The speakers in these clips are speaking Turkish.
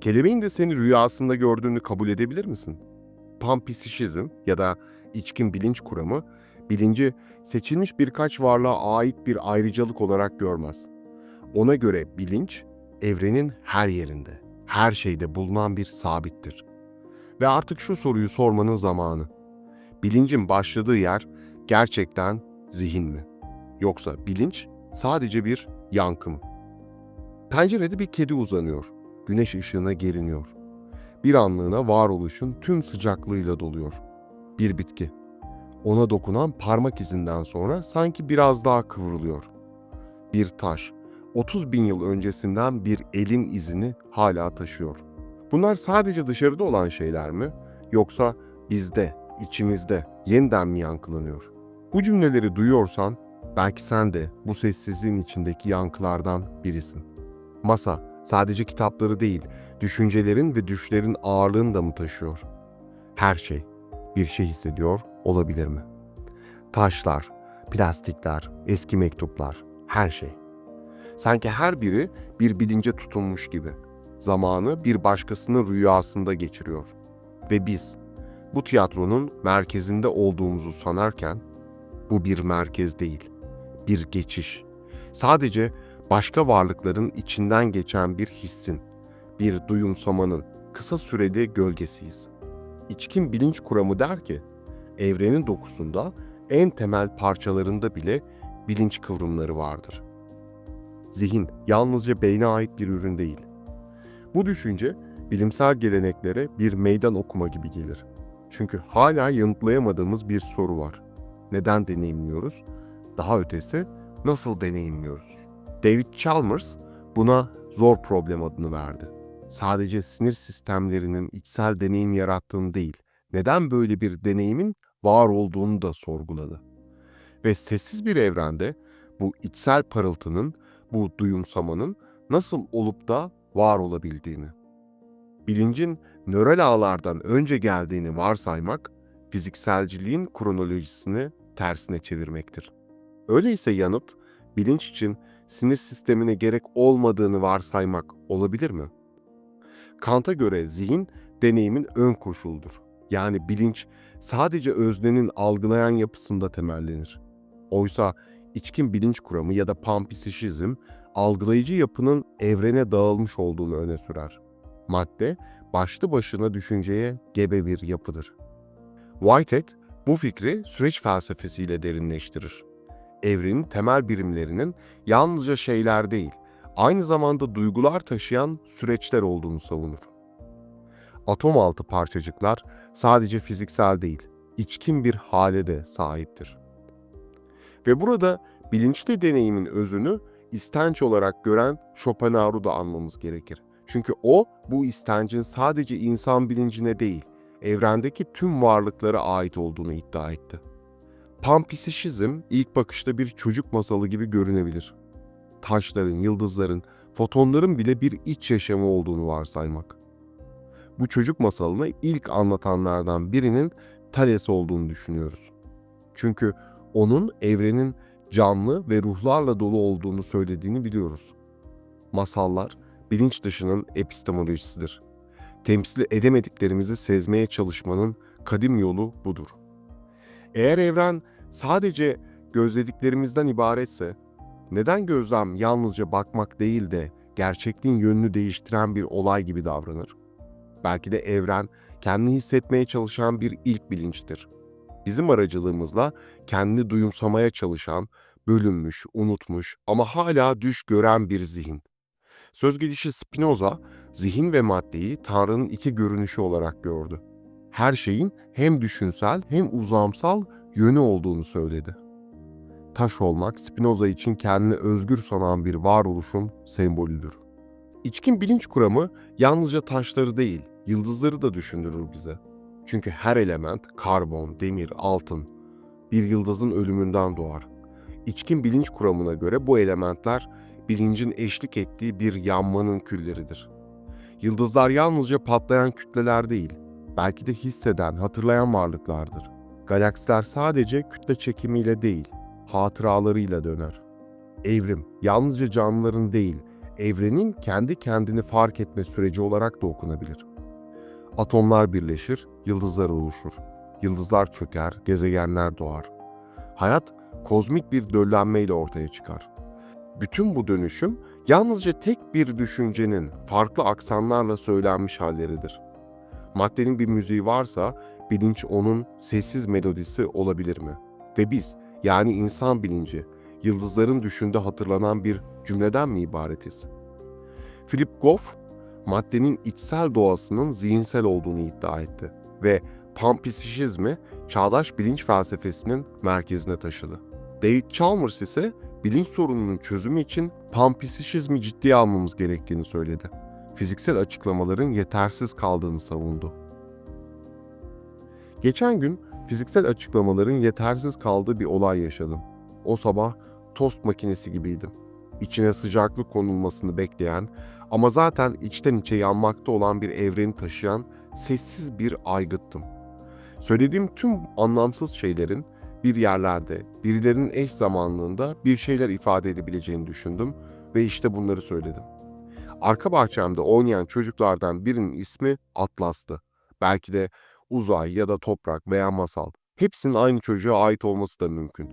Kelebeğin de seni rüyasında gördüğünü kabul edebilir misin? Pampisişizm ya da içkin bilinç kuramı, bilinci seçilmiş birkaç varlığa ait bir ayrıcalık olarak görmez. Ona göre bilinç, evrenin her yerinde, her şeyde bulunan bir sabittir. Ve artık şu soruyu sormanın zamanı. Bilincin başladığı yer gerçekten zihin mi? Yoksa bilinç sadece bir yankı mı? Pencerede bir kedi uzanıyor. Güneş ışığına geriniyor. Bir anlığına varoluşun tüm sıcaklığıyla doluyor. Bir bitki. Ona dokunan parmak izinden sonra sanki biraz daha kıvrılıyor. Bir taş. 30 bin yıl öncesinden bir elin izini hala taşıyor. Bunlar sadece dışarıda olan şeyler mi? Yoksa bizde, içimizde yeniden mi yankılanıyor? Bu cümleleri duyuyorsan belki sen de bu sessizliğin içindeki yankılardan birisin. Masa sadece kitapları değil, düşüncelerin ve düşlerin ağırlığını da mı taşıyor? Her şey bir şey hissediyor olabilir mi? Taşlar, plastikler, eski mektuplar, her şey. Sanki her biri bir bilince tutunmuş gibi. Zamanı bir başkasının rüyasında geçiriyor. Ve biz bu tiyatronun merkezinde olduğumuzu sanarken bu bir merkez değil, bir geçiş. Sadece başka varlıkların içinden geçen bir hissin, bir duyumsamanın kısa süreli gölgesiyiz. İçkin bilinç kuramı der ki, evrenin dokusunda en temel parçalarında bile bilinç kıvrımları vardır. Zihin yalnızca beyne ait bir ürün değil. Bu düşünce bilimsel geleneklere bir meydan okuma gibi gelir. Çünkü hala yanıtlayamadığımız bir soru var. Neden deneyimliyoruz? Daha ötesi nasıl deneyimliyoruz? David Chalmers buna zor problem adını verdi. Sadece sinir sistemlerinin içsel deneyim yarattığını değil, neden böyle bir deneyimin var olduğunu da sorguladı. Ve sessiz bir evrende bu içsel parıltının, bu duyumsamanın nasıl olup da var olabildiğini. Bilincin nöral ağlardan önce geldiğini varsaymak, fizikselciliğin kronolojisini tersine çevirmektir. Öyleyse yanıt, bilinç için sinir sistemine gerek olmadığını varsaymak olabilir mi? Kant'a göre zihin deneyimin ön koşuldur. Yani bilinç sadece öznenin algılayan yapısında temellenir. Oysa içkin bilinç kuramı ya da pampisişizm algılayıcı yapının evrene dağılmış olduğunu öne sürer. Madde başlı başına düşünceye gebe bir yapıdır. Whitehead bu fikri süreç felsefesiyle derinleştirir. Evrenin temel birimlerinin yalnızca şeyler değil, aynı zamanda duygular taşıyan süreçler olduğunu savunur. Atom altı parçacıklar sadece fiziksel değil, içkin bir hale de sahiptir. Ve burada bilinçli deneyimin özünü istenç olarak gören Schopenhauer'u da anmamız gerekir. Çünkü o bu istencin sadece insan bilincine değil, evrendeki tüm varlıklara ait olduğunu iddia etti. Pampisişizm ilk bakışta bir çocuk masalı gibi görünebilir. Taşların, yıldızların, fotonların bile bir iç yaşamı olduğunu varsaymak. Bu çocuk masalını ilk anlatanlardan birinin Thales olduğunu düşünüyoruz. Çünkü onun evrenin canlı ve ruhlarla dolu olduğunu söylediğini biliyoruz. Masallar bilinç dışının epistemolojisidir. Temsil edemediklerimizi sezmeye çalışmanın kadim yolu budur. Eğer evren sadece gözlediklerimizden ibaretse, neden gözlem yalnızca bakmak değil de gerçekliğin yönünü değiştiren bir olay gibi davranır? Belki de evren kendini hissetmeye çalışan bir ilk bilinçtir. Bizim aracılığımızla kendini duyumsamaya çalışan, bölünmüş, unutmuş ama hala düş gören bir zihin. Söz gelişi Spinoza, zihin ve maddeyi Tanrı'nın iki görünüşü olarak gördü. Her şeyin hem düşünsel hem uzamsal yönü olduğunu söyledi. Taş olmak Spinoza için kendini özgür sanan bir varoluşun sembolüdür. İçkin bilinç kuramı yalnızca taşları değil, yıldızları da düşündürür bize. Çünkü her element, karbon, demir, altın, bir yıldızın ölümünden doğar. İçkin bilinç kuramına göre bu elementler bilincin eşlik ettiği bir yanmanın külleridir. Yıldızlar yalnızca patlayan kütleler değil, belki de hisseden, hatırlayan varlıklardır. Galaksiler sadece kütle çekimiyle değil, hatıralarıyla döner. Evrim yalnızca canlıların değil, evrenin kendi kendini fark etme süreci olarak da okunabilir. Atomlar birleşir, yıldızlar oluşur. Yıldızlar çöker, gezegenler doğar. Hayat kozmik bir döllenmeyle ortaya çıkar. Bütün bu dönüşüm yalnızca tek bir düşüncenin farklı aksanlarla söylenmiş halleridir. Maddenin bir müziği varsa bilinç onun sessiz melodisi olabilir mi? Ve biz yani insan bilinci yıldızların düşünde hatırlanan bir cümleden mi ibaretiz? Philip Goff, maddenin içsel doğasının zihinsel olduğunu iddia etti ve panpsişizmi çağdaş bilinç felsefesinin merkezine taşıdı. David Chalmers ise bilinç sorununun çözümü için panpsişizmi ciddiye almamız gerektiğini söyledi. Fiziksel açıklamaların yetersiz kaldığını savundu. Geçen gün fiziksel açıklamaların yetersiz kaldığı bir olay yaşadım. O sabah tost makinesi gibiydim. İçine sıcaklık konulmasını bekleyen ama zaten içten içe yanmakta olan bir evreni taşıyan sessiz bir aygıttım. Söylediğim tüm anlamsız şeylerin bir yerlerde, birilerinin eş zamanlığında bir şeyler ifade edebileceğini düşündüm ve işte bunları söyledim. Arka bahçemde oynayan çocuklardan birinin ismi Atlas'tı. Belki de uzay ya da toprak veya masal. Hepsinin aynı çocuğa ait olması da mümkün.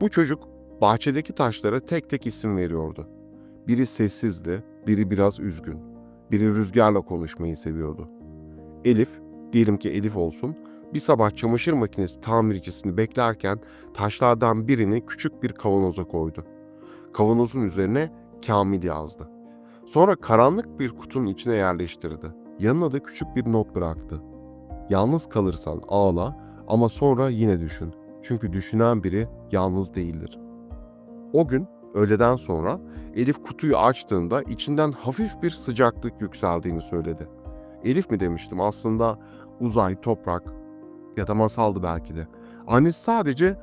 Bu çocuk bahçedeki taşlara tek tek isim veriyordu. Biri sessizdi, biri biraz üzgün. Biri rüzgarla konuşmayı seviyordu. Elif, diyelim ki Elif olsun, bir sabah çamaşır makinesi tamircisini beklerken taşlardan birini küçük bir kavanoza koydu. Kavanozun üzerine Kamil yazdı. Sonra karanlık bir kutunun içine yerleştirdi. Yanına da küçük bir not bıraktı. Yalnız kalırsan ağla ama sonra yine düşün. Çünkü düşünen biri yalnız değildir. O gün öğleden sonra Elif kutuyu açtığında içinden hafif bir sıcaklık yükseldiğini söyledi. Elif mi demiştim aslında uzay, toprak ya da masaldı belki de. Annesi sadece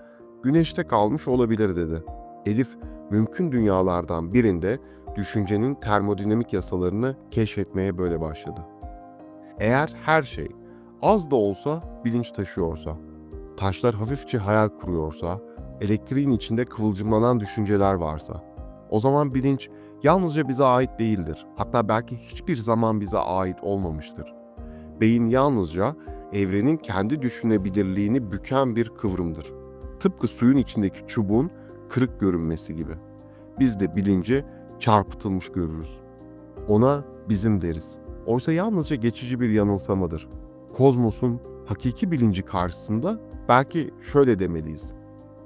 güneşte kalmış olabilir dedi. Elif mümkün dünyalardan birinde düşüncenin termodinamik yasalarını keşfetmeye böyle başladı. Eğer her şey az da olsa bilinç taşıyorsa, taşlar hafifçe hayal kuruyorsa, elektriğin içinde kıvılcımlanan düşünceler varsa, o zaman bilinç yalnızca bize ait değildir. Hatta belki hiçbir zaman bize ait olmamıştır. Beyin yalnızca evrenin kendi düşünebilirliğini büken bir kıvrımdır. Tıpkı suyun içindeki çubuğun kırık görünmesi gibi. Biz de bilinci çarpıtılmış görürüz. Ona bizim deriz. Oysa yalnızca geçici bir yanılsamadır. Kozmosun hakiki bilinci karşısında belki şöyle demeliyiz.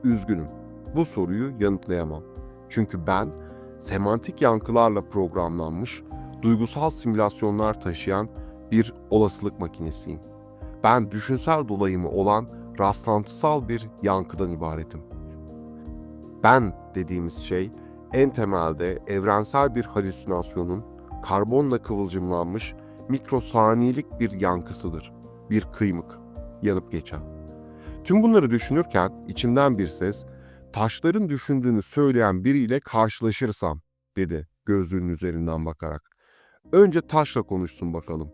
Üzgünüm. Bu soruyu yanıtlayamam. Çünkü ben semantik yankılarla programlanmış, duygusal simülasyonlar taşıyan bir olasılık makinesiyim. Ben düşünsel dolayımı olan rastlantısal bir yankıdan ibaretim. Ben dediğimiz şey en temelde evrensel bir halüsinasyonun karbonla kıvılcımlanmış mikrosaniyelik bir yankısıdır. Bir kıymık, yanıp geçen. Tüm bunları düşünürken içimden bir ses, taşların düşündüğünü söyleyen biriyle karşılaşırsam, dedi gözlüğünün üzerinden bakarak. Önce taşla konuşsun bakalım.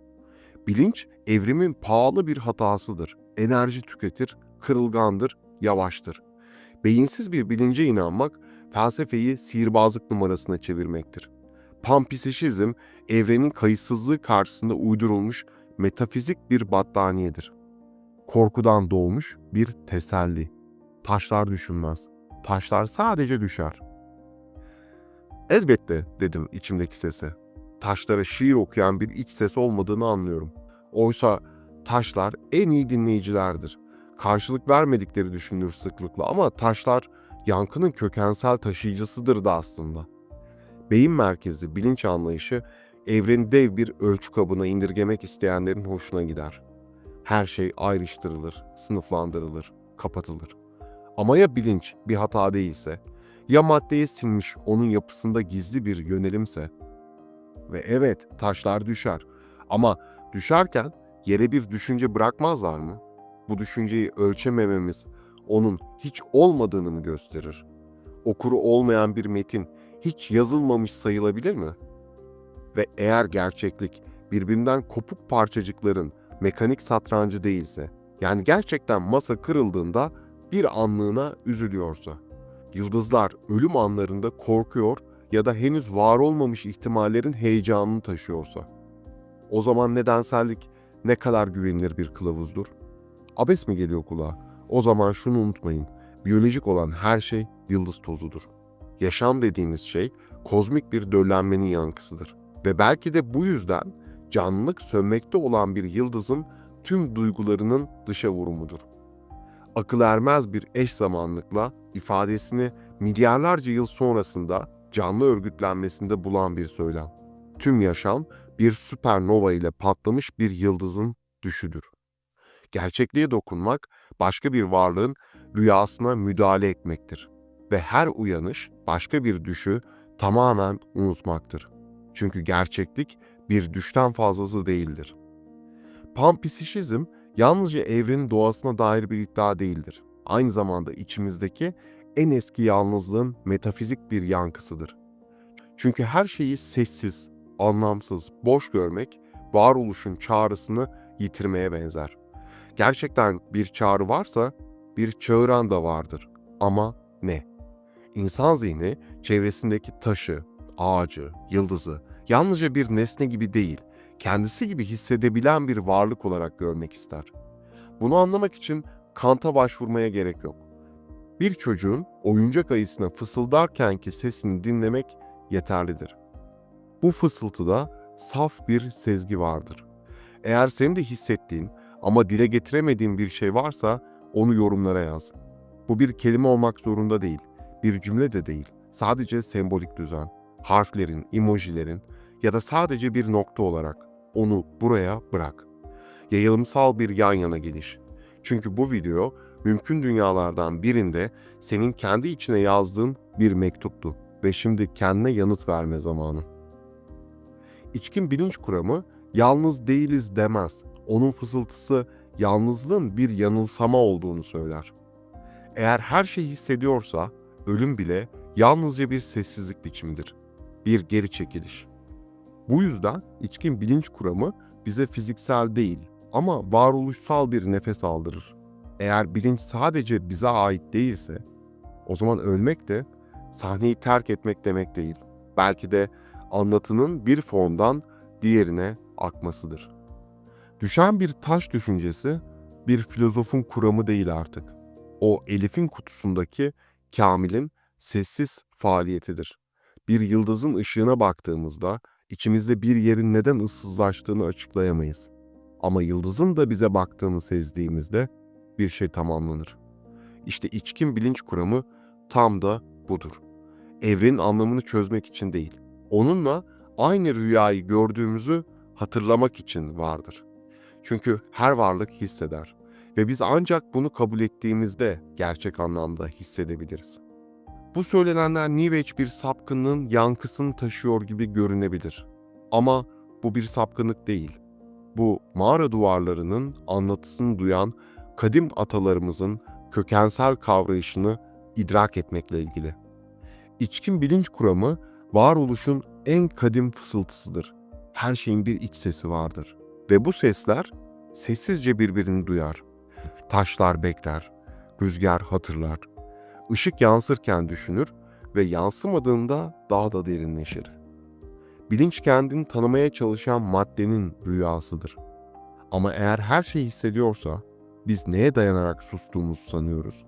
Bilinç, evrimin pahalı bir hatasıdır. Enerji tüketir, kırılgandır, yavaştır. Beyinsiz bir bilince inanmak, felsefeyi sihirbazlık numarasına çevirmektir. Panpsişizm, evrenin kayıtsızlığı karşısında uydurulmuş metafizik bir battaniyedir. Korkudan doğmuş bir teselli. Taşlar düşünmez. Taşlar sadece düşer. Elbette dedim içimdeki sese. Taşlara şiir okuyan bir iç ses olmadığını anlıyorum. Oysa taşlar en iyi dinleyicilerdir. Karşılık vermedikleri düşünülür sıklıkla ama taşlar yankının kökensel taşıyıcısıdır da aslında. Beyin merkezli bilinç anlayışı evreni dev bir ölçü kabına indirgemek isteyenlerin hoşuna gider. Her şey ayrıştırılır, sınıflandırılır, kapatılır. Ama ya bilinç bir hata değilse, ya maddeye sinmiş onun yapısında gizli bir yönelimse? Ve evet taşlar düşer ama düşerken yere bir düşünce bırakmazlar mı? Bu düşünceyi ölçemememiz onun hiç olmadığını mı gösterir? Okuru olmayan bir metin hiç yazılmamış sayılabilir mi? Ve eğer gerçeklik birbirinden kopuk parçacıkların mekanik satrancı değilse, yani gerçekten masa kırıldığında bir anlığına üzülüyorsa, yıldızlar ölüm anlarında korkuyor ya da henüz var olmamış ihtimallerin heyecanını taşıyorsa. O zaman nedensellik ne kadar güvenilir bir kılavuzdur? Abes mi geliyor kulağa? O zaman şunu unutmayın. Biyolojik olan her şey yıldız tozudur. Yaşam dediğimiz şey kozmik bir döllenmenin yankısıdır. Ve belki de bu yüzden canlılık sönmekte olan bir yıldızın tüm duygularının dışa vurumudur. Akıl ermez bir eş zamanlıkla ifadesini milyarlarca yıl sonrasında canlı örgütlenmesinde bulan bir söylem. Tüm yaşam bir süpernova ile patlamış bir yıldızın düşüdür. Gerçekliğe dokunmak başka bir varlığın rüyasına müdahale etmektir ve her uyanış başka bir düşü tamamen unutmaktır. Çünkü gerçeklik bir düşten fazlası değildir. Panpsişizm yalnızca evrenin doğasına dair bir iddia değildir. Aynı zamanda içimizdeki en eski yalnızlığın metafizik bir yankısıdır. Çünkü her şeyi sessiz, anlamsız, boş görmek varoluşun çağrısını yitirmeye benzer. Gerçekten bir çağrı varsa bir çağıran da vardır. Ama ne? İnsan zihni çevresindeki taşı, ağacı, yıldızı yalnızca bir nesne gibi değil, kendisi gibi hissedebilen bir varlık olarak görmek ister. Bunu anlamak için Kant'a başvurmaya gerek yok. Bir çocuğun oyuncak ayısına fısıldarkenki sesini dinlemek yeterlidir. Bu fısıltıda saf bir sezgi vardır. Eğer senin de hissettiğin ama dile getiremediğin bir şey varsa onu yorumlara yaz. Bu bir kelime olmak zorunda değil, bir cümle de değil. Sadece sembolik düzen, harflerin, emojilerin ya da sadece bir nokta olarak onu buraya bırak. Yayılımsal bir yan yana geliş. Çünkü bu video mümkün dünyalardan birinde senin kendi içine yazdığın bir mektuptu ve şimdi kendine yanıt verme zamanı. İçkin bilinç kuramı yalnız değiliz demez. Onun fısıltısı yalnızlığın bir yanılsama olduğunu söyler. Eğer her şey hissediyorsa ölüm bile yalnızca bir sessizlik biçimidir. Bir geri çekiliş. Bu yüzden içkin bilinç kuramı bize fiziksel değil ama varoluşsal bir nefes aldırır. Eğer bilinç sadece bize ait değilse, o zaman ölmek de sahneyi terk etmek demek değil. Belki de anlatının bir formdan diğerine akmasıdır. Düşen bir taş düşüncesi bir filozofun kuramı değil artık. O Elif'in kutusundaki Kamil'in sessiz faaliyetidir. Bir yıldızın ışığına baktığımızda içimizde bir yerin neden ıssızlaştığını açıklayamayız. Ama yıldızın da bize baktığını sezdiğimizde bir şey tamamlanır. İşte içkin bilinç kuramı tam da budur. Evrenin anlamını çözmek için değil, onunla aynı rüyayı gördüğümüzü hatırlamak için vardır. Çünkü her varlık hisseder ve biz ancak bunu kabul ettiğimizde gerçek anlamda hissedebiliriz. Bu söylenenler New Age bir sapkınlığın yankısını taşıyor gibi görünebilir. Ama bu bir sapkınlık değil. Bu mağara duvarlarının anlatısını duyan kadim atalarımızın kökensel kavrayışını idrak etmekle ilgili. İçkin bilinç kuramı varoluşun en kadim fısıltısıdır. Her şeyin bir iç sesi vardır. Ve bu sesler sessizce birbirini duyar. Taşlar bekler, rüzgar hatırlar, ışık yansırken düşünür ve yansımadığında daha da derinleşir. Bilinç kendini tanımaya çalışan maddenin rüyasıdır. Ama eğer her şeyi hissediyorsa biz neye dayanarak sustuğumuzu sanıyoruz?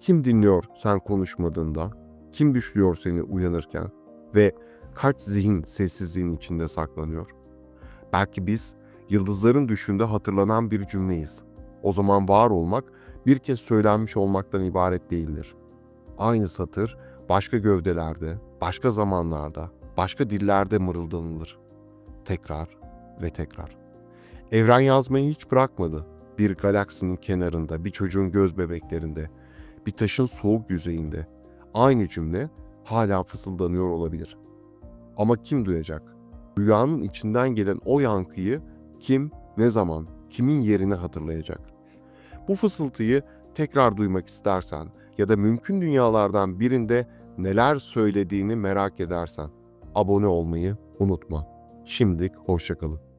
Kim dinliyor sen konuşmadığında? Kim düşlüyor seni uyanırken? Ve kaç zihin sessizliğin içinde saklanıyor? Belki biz yıldızların düşünde hatırlanan bir cümleyiz. O zaman var olmak bir kez söylenmiş olmaktan ibaret değildir. Aynı satır başka gövdelerde, başka zamanlarda, başka dillerde mırıldanılır. Tekrar ve tekrar. Evren yazmayı hiç bırakmadı. Bir galaksinin kenarında, bir çocuğun göz bebeklerinde, bir taşın soğuk yüzeyinde. Aynı cümle hala fısıldanıyor olabilir. Ama kim duyacak? Rüyanın içinden gelen o yankıyı kim, ne zaman, kimin yerine hatırlayacak? Bu fısıltıyı tekrar duymak istersen ya da mümkün dünyalardan birinde neler söylediğini merak edersen abone olmayı unutma. Şimdilik hoşçakalın.